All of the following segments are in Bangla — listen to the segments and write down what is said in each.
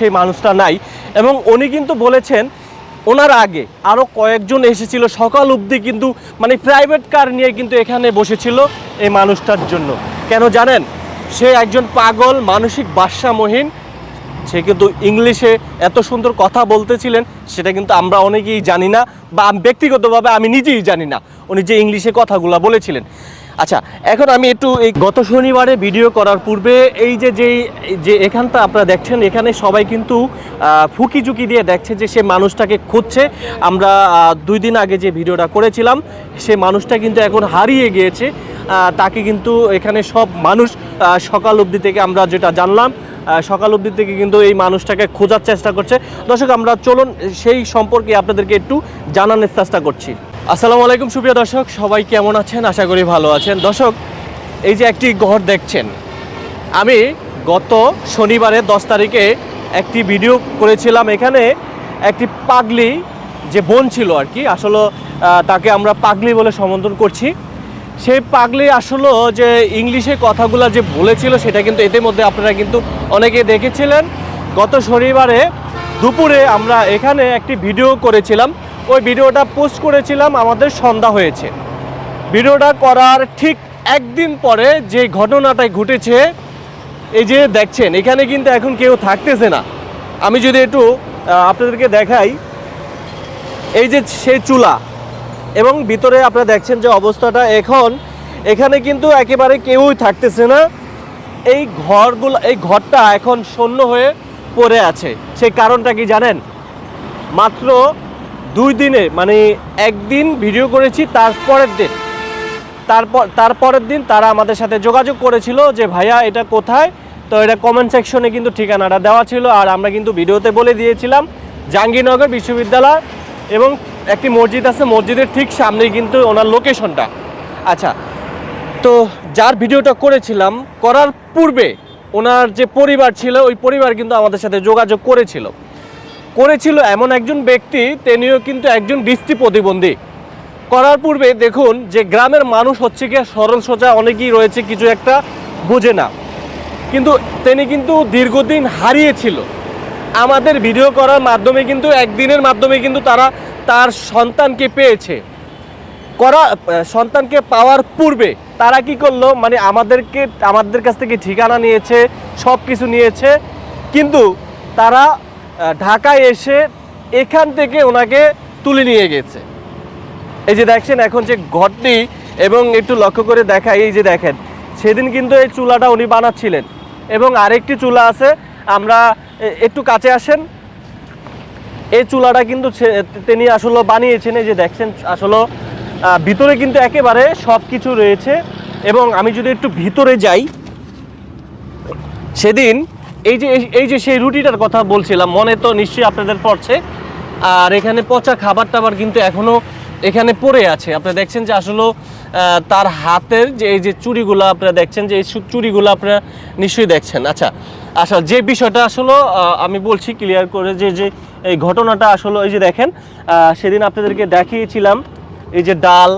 সেই মানুষটা নাই। এবং উনি কিন্তু বলেছেন, ওনার আগে আরও কয়েকজন এসেছিল, সকাল অবধি কিন্তু মানে প্রাইভেট কার নিয়ে কিন্তু এখানে বসেছিল এই মানুষটার জন্য। কেন জানেন? সে একজন পাগল, মানসিক বাসামহীন সে কিন্তু ইংলিশে এত সুন্দর কথা বলতেছিলেন, সেটা কিন্তু আমরা অনেকেই জানি না বা ব্যক্তিগতভাবে আমি নিজেই জানি না। উনি যে ইংলিশে কথাগুলো বলেছিলেন। আচ্ছা এখন আমি একটু এই গত শনিবারে ভিডিও করার পূর্বে এই যে, যেই, যে এখানটা আপনারা দেখছেন, এখানে সবাই কিন্তু ফুকি ঝুঁকি দিয়ে দেখছে যে সে মানুষটাকে খুঁজছে। আমরা দুই দিন আগে যে ভিডিওটা করেছিলাম, সে মানুষটা কিন্তু এখন হারিয়ে গিয়েছে। তাকে কিন্তু এখানে সব মানুষ সকাল অবধি থেকে আমরা যেটা জানলাম সকাল অবধি থেকে কিন্তু এই মানুষটাকে খোঁজার চেষ্টা করছে। দর্শক, আমরা চলুন, সেই সম্পর্কে আপনাদেরকে একটু জানানোর চেষ্টা করছি। আসসালামু আলাইকুম, সুপ্রিয় দর্শক। সবাই কেমন আছেন? আশা করি ভালো আছেন। দর্শক, এই যে একটি ঘর দেখছেন, আমি গত শনিবারে দশ তারিখে একটি ভিডিও করেছিলাম। এখানে একটি পাগলি যে বোন ছিল আর কি, আসলে তাকে আমরা পাগলি বলে সম্বোধন করছি। সেই পাগলি আসলে যে ইংলিশে কথাগুলো যে বলেছিল, সেটা কিন্তু এতে মধ্যে আপনারা কিন্তু অনেকে দেখেছিলেন। গত শনিবারে দুপুরে আমরা এখানে একটি ভিডিও করেছিলাম। ওই ভিডিওটা পোস্ট করেছিলাম, আমাদের সন্ধ্যা হয়েছে। ভিডিওটা করার ঠিক একদিন পরে যে ঘটনাটা ঘটেছে, এই যে দেখছেন, এখানে কিন্তু এখন কেউ থাকতেছে না। আমি যদি একটু আপনাদেরকে দেখাই, এই যে সেই চুলা, এবং ভিতরে আপনারা দেখছেন যে অবস্থাটা এখন, এখানে কিন্তু একেবারে কেউই থাকতেছে না। এই ঘরগুলো, এই ঘরটা এখন শূন্য হয়ে পড়ে আছে। সেই কারণটা কি জানেন? মাত্র দুই দিনে মানে একদিন ভিডিও করেছি তারপরের দিন। তারপর তারপরের দিন তারা আমাদের সাথে যোগাযোগ করেছিল যে, ভাইয়া, এটা কোথায়? তো এটা কমেন্ট সেকশনে কিন্তু ঠিকানাটা দেওয়া ছিল, আর আমরা কিন্তু ভিডিওতে বলে দিয়েছিলাম, জাহাঙ্গীরনগর বিশ্ববিদ্যালয় এবং একটি মসজিদ আছে, মসজিদের ঠিক সামনেই কিন্তু ওনার লোকেশনটা আচ্ছা তো যার ভিডিওটা করেছিলাম, করার পূর্বে ওনার যে পরিবার ছিল, ওই পরিবার কিন্তু আমাদের সাথে যোগাযোগ করেছিল। করেছিল এমন একজন ব্যক্তি, তিনিও কিন্তু একজন দৃষ্টি প্রতিবন্ধী। করার পূর্বে দেখুন যে গ্রামের মানুষ হচ্ছে কি সরল সোজা, অনেকেই রয়েছে কিছু একটা বোঝে না। কিন্তু তিনি কিন্তু দীর্ঘদিন হারিয়েছিল। আমাদের ভিডিও করার মাধ্যমে কিন্তু, একদিনের মাধ্যমে কিন্তু তারা তার সন্তানকে পেয়েছে। করা, সন্তানকে পাওয়ার পূর্বে তারা কি করল মানে আমাদেরকে, আমাদের কাছ থেকে ঠিকানা নিয়েছে সব কিছু নিয়েছে, কিন্তু তারা ঢাকায় এসে এখান থেকে ওনাকে তুলে নিয়ে গেছে। এই যে দেখছেন এখন যে ঘরটি এবং একটু লক্ষ্য করে দেখা, এই যে দেখেন, সেদিন কিন্তু এই চুলাটা উনি বানাচ্ছিলেন এবং আরেকটি চুলা আছে, আমরা একটু কাছে আসেন। এই চুলাটা কিন্তু তিনি আসলে বানিয়েছেন, এই যে দেখছেন, আসলে ভিতরে কিন্তু একেবারে সব কিছু রয়েছে এবং আমি যদি একটু ভিতরে যাই, সেদিন এই যে এই যে সেই রুটিটার কথা বলছিলাম, মনে তো নিশ্চয়ই আপনাদের পড়ছে। আর এখানে পচা খাবার টাবার কিন্তু এখনও এখানে পড়ে আছে। আপনারা দেখছেন যে আসলে তার হাতের যে, এই যে চুরিগুলো আপনারা দেখছেন যে, এই চুরিগুলো আপনারা নিশ্চয়ই দেখছেন। আচ্ছা আচ্ছা যে বিষয়টা আসলে আমি বলছি ক্লিয়ার করে যে যে এই ঘটনাটা আসলে, এই যে দেখেন সেদিন আপনাদেরকে দেখিয়েছিলাম, এই যে ডাল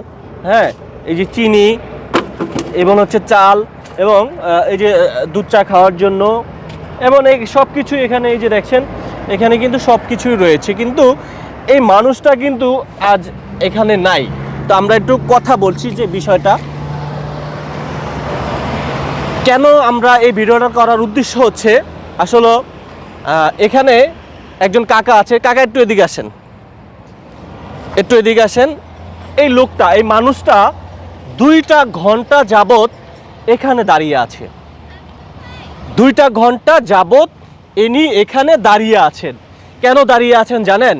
হ্যাঁ এই যে চিনি, এবং হচ্ছে চাল, এবং এই যে দুধ চা খাওয়ার জন্য এবং এই সব কিছুই এখানে এই যে দেখছেন, এখানে কিন্তু সব কিছুই রয়েছে। কিন্তু এই মানুষটা কিন্তু আজ এখানে নাই। তো আমরা একটু কথা বলছি যে বিষয়টা। কেন আমরা এই ভিডিওটা করার উদ্দেশ্য হচ্ছে, আসলে এখানে একজন কাকা আছে। কাকা, একটু এদিকে আসেন। একটু এদিকে আসেন। এই লোকটা, এই মানুষটা দুইটা ঘণ্টা যাবত এখানে দাঁড়িয়ে আছে। দুইটা ঘণ্টা যাবত ইনি এখানে দাঁড়িয়ে আছেন। কেন দাঁড়িয়ে আছেন জানেন?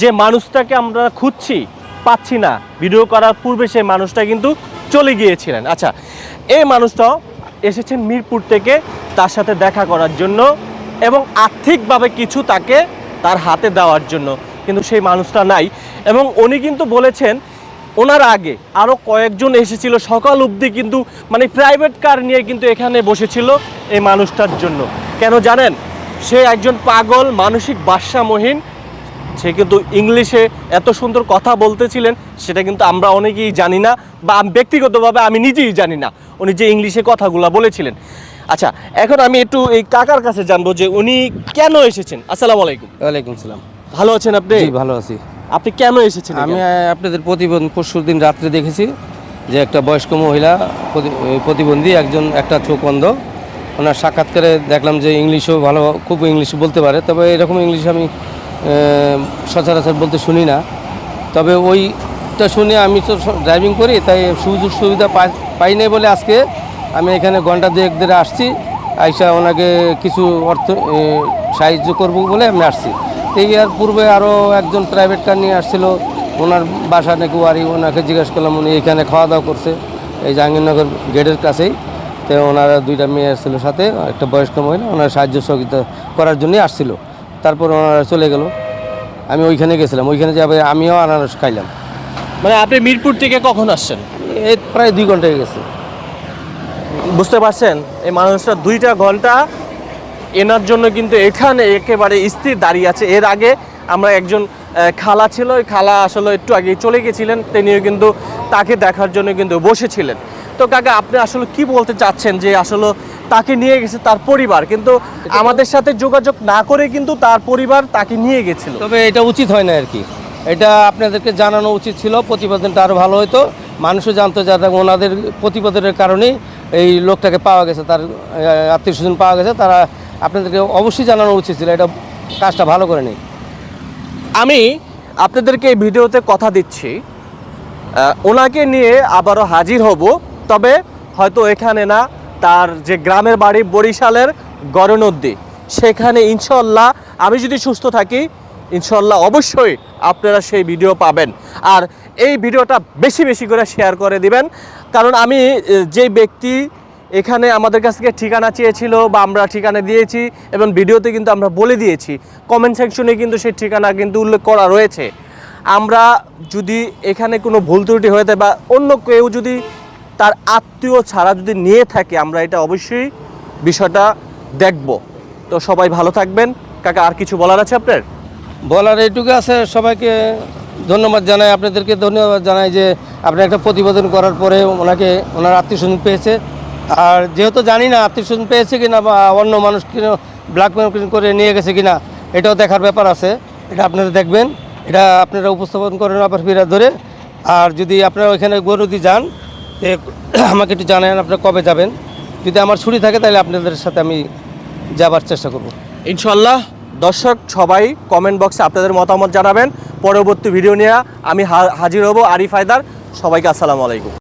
যে মানুষটাকে আমরা খুঁজছি, পাচ্ছি না। ভিডিও করার পূর্বে সেই মানুষটা কিন্তু চলে গিয়েছিলেন। আচ্ছা এই মানুষটা এসেছেন মিরপুর থেকে তার সাথে দেখা করার জন্য এবং আর্থিকভাবে কিছু তাকে তার হাতে দেওয়ার জন্য। কিন্তু সেই মানুষটা নাই। এবং উনি কিন্তু বলেছেন ওনার আগে আরও কয়েকজন এসেছিল সকাল অবধি কিন্তু মানে প্রাইভেট কার নিয়ে কিন্তু এখানে বসেছিল এই মানুষটার জন্য। কেন জানেন? সে একজন পাগল মানসিক বাসামহীন সে কিন্তু ইংলিশে এত সুন্দর কথা বলতেছিলেন সেটা কিন্তু আমরা অনেকেই জানি না বা ব্যক্তিগতভাবে আমি নিজেই জানি না। উনি যে ইংলিশে কথাগুলো বলেছিলেন। আচ্ছা এখন আমি একটু এই কাকার কাছে জানব যে উনি কেন এসেছেন। আসসালামু আলাইকুম। ওয়ালাইকুম সালাম। ভালো আছেন আপনি? ভালো আছি। আপনি কেন এসেছেন আমি আপনাদের প্রতিবন্ধী পরশুর দিন রাত্রে দেখেছি যে একটা বয়স্ক মহিলা প্রতি- প্রতিবন্ধী একজন একটা চোখ অন্ধ ওনার সাক্ষাৎকারে দেখলাম যে ইংলিশও ভালো খুব ইংলিশ বলতে পারে তবে এরকম ইংলিশ আমি সচরাচর বলতে শুনি না। তবে ওইটা শুনে আমি তো ড্রাইভিং করি তাই সুযোগ সুবিধা পাই পাই নাই বলে আজকে আমি এখানে ঘণ্টা দুয়েক ধরে আসছি আইসা ওনাকে কিছু অর্থ সাহায্য করব বলে আমি আসছি। এই আর পূর্বে আরও একজন প্রাইভেট কার নিয়ে আসছিল ওনার বাসা নাকি বাড়ি ওনাকে জিজ্ঞেস করলাম উনি এখানে খাওয়া দাওয়া করছে। এই জাহাঙ্গীরনগর গেটের কাছেই। তো ওনারা দুইটা মেয়ে আসছিল সাথে একটা বয়স্ক মহিলা ওনার সাহায্য সহযোগিতা করার জন্যই আসছিল। তারপর ওনারা চলে গেল। আমি ওইখানে গেছিলাম ওইখানে যাবে আমিও আনারস খাইলাম। মানে আপনি মিরপুর থেকে কখন আসছেন? এই প্রায় দুই ঘণ্টা হয়ে গেছে। বুঝতে পারছেন? এই মানুষটা দুইটা ঘণ্টা এনার জন্য কিন্তু এখানে একেবারে স্থির দাঁড়িয়ে আছে। এর আগে আমরা একজন খালা ছিল। ওই খালা আসলে একটু আগে চলে গেছিলেন। তিনিও কিন্তু তাকে দেখার জন্য কিন্তু বসেছিলেন। তো কাকা আপনি আসলে কি বলতে চাচ্ছেন যে আসলে তাকে নিয়ে গেছে তার পরিবার? কিন্তু আমাদের সাথে যোগাযোগ না করে কিন্তু তার পরিবার তাকে নিয়ে গেছিল। তবে এটা উচিত হয় না আর কি। এটা আপনাদেরকে জানানো উচিত ছিল। প্রতিবেদনটা আরও ভালো হতো মানুষও জানতো যারা ওনাদের প্রতিবেদনের কারণেই এই লোকটাকে পাওয়া গেছে। তার আত্মীয় স্বজন পাওয়া গেছে। তারা আপনাদেরকে অবশ্যই জানানো উচিত ছিল, এটা কাজটা ভালো করে নেই। আমি আপনাদেরকে এই ভিডিওতে কথা দিচ্ছি। ওনাকে নিয়ে আবারও হাজির হব, তবে হয়তো এখানে না, তার যে গ্রামের বাড়ি বরিশালের গরনদ্দি, সেখানে ইনশাল্লাহ আমি যদি সুস্থ থাকি ইনশাল্লাহ অবশ্যই আপনারা সেই ভিডিও পাবেন। আর এই ভিডিওটা বেশি বেশি করে শেয়ার করে দিবেন, কারণ আমি যে ব্যক্তি এখানে আমাদের কাছ থেকে ঠিকানা চেয়েছিল বা আমরা ঠিকানা দিয়েছি এবং ভিডিওতে কিন্তু আমরা বলে দিয়েছি। কমেন্ট সেকশনে কিন্তু সেই ঠিকানা কিন্তু উল্লেখ করা রয়েছে। আমরা যদি এখানে কোনো ভুল ত্রুটি হয়ে থাকে বা অন্য কেউ যদি তার আত্মীয় ছাড়া যদি নিয়ে থাকে, আমরা এটা অবশ্যই বিষয়টা দেখব। তো সবাই ভালো থাকবেন। কাকা, আর কিছু বলার আছে আপনার? বলার এইটুকু আছে। সবাইকে ধন্যবাদ জানাই। আপনাদেরকে ধন্যবাদ জানাই যে আপনি একটা প্রতিবেদন করার পরে ওনাকে, ওনার আত্মীয় স্বজন পেয়েছে। আর যেহেতু জানি না আত্মীয় স্বজন পেয়েছে কিনা বা অন্য মানুষ কিনা ব্ল্যাকমেল করে নিয়ে গেছে কিনা, এটাও দেখার ব্যাপার আছে। এটা আপনারা দেখবেন। এটা আপনারা উপস্থাপন করেন আবার ফিরা ধরে। আর যদি আপনারা ওইখানে গরুদি যান আমাকে একটু জানান আপনারা কবে যাবেন। যদি আমার ছুটি থাকে তাহলে আপনাদের সাথে আমি যাবার চেষ্টা করব। ইনশাল্লাহ দর্শক সবাই কমেন্ট বক্সে আপনাদের মতামত জানাবেন। পরবর্তী ভিডিও নিয়ে আমি হাজির হব আরিফ হায়দার। সবাইকে আসসালামু আলাইকুম।